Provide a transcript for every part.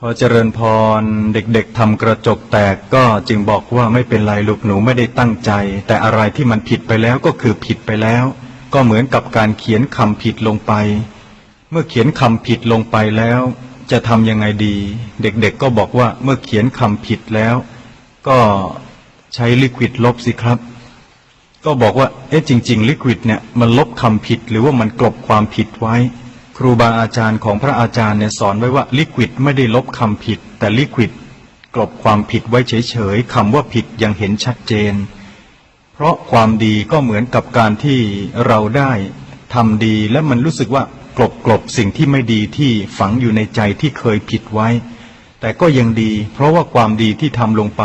ขอเจริญพรเด็กๆทำกระจกแตกก็จึงบอกว่าไม่เป็นไรลูกหนูไม่ได้ตั้งใจ แต่อะไรที่มันผิดไปแล้วก็คือผิดไปแล้ว ก็เหมือนกับการเขียนคำผิดลงไป เมื่อเขียนคำผิดลงไปแล้ว จะทำยังไงดี เด็กๆก็บอกว่าเมื่อเขียนคำผิดแล้ว ก็ใช้ลิควิดลบสิครับ ก็บอกว่าเอ๊ะจริง ๆ ลิควิดเนี่ยมันลบคำผิดหรือว่ามันกลบความผิดไว้ ครูบาอาจารย์ของพระอาจารย์เนี่ยสอนไว้ว่าลิควิดไม่ได้ลบคำผิด แต่ลิควิดกลบความผิดไว้เฉยๆคำว่าผิดยังเห็นชัดเจน เพราะความดีก็เหมือนกับการที่เราได้ทำดีและมันรู้สึกว่ากลบกลบสิ่งที่ไม่ดีที่ฝังอยู่ในใจที่เคยผิดไว้ แต่ก็ยังดี เพราะว่าความดีที่ทำลงไป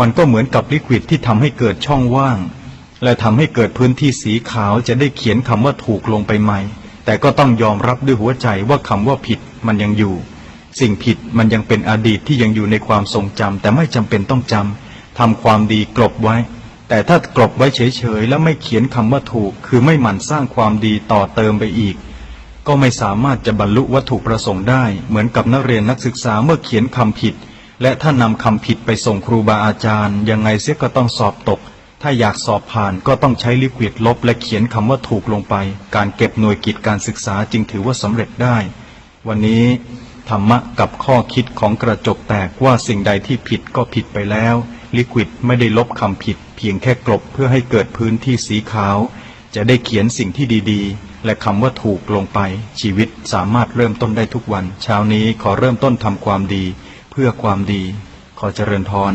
มันก็เหมือนกับลิควิดที่ทำให้เกิดช่องว่าง และทำให้เกิดพื้นที่สีขาวจะได้เขียนคำว่าถูกลงไปใหม่ แต่ก็ต้องยอมรับด้วยหัวใจว่าคำว่าผิดมันยังอยู่ สิ่งผิดมันยังเป็นอดีตที่ยังอยู่ในความทรงจำแต่ไม่จำเป็นต้องจำทำความดีกลบไว้ แต่ถ้ากลบไว้เฉยๆ แล้วไม่เขียนคำว่าถูก คือไม่หมั่นสร้างความดีต่อเติมไปอีก ก็ไม่สามารถจะบรรลุวัตถุประสงค์ได้ เหมือนกับนักเรียนนักศึกษาเมื่อเขียนคำผิด และถ้านำคำผิดไปส่งครูบาอาจารย์ ยังไงเสียก็ต้องสอบตก ถ้าอยากสอบผ่านก็ต้องใช้ลิควิดลบและเขียนคำว่าถูกลงไป การเก็บหน่วยกิจการศึกษาจึงถือว่าสำเร็จได้ วันนี้ธรรมะกับข้อคิดของกระจกแตกว่าสิ่งใดที่ผิดก็ผิดไปแล้ว ลิควิดไม่ได้ลบคำผิด เพียงแค่กลบเพื่อให้เกิดพื้นที่สีขาว จะได้เขียนสิ่งที่ดีๆ และคำว่าถูกลงไป ชีวิตสามารถเริ่มต้นได้ทุกวัน เช้านี้ขอเริ่มต้นทำความดี เพื่อความดี ขอเจริญพร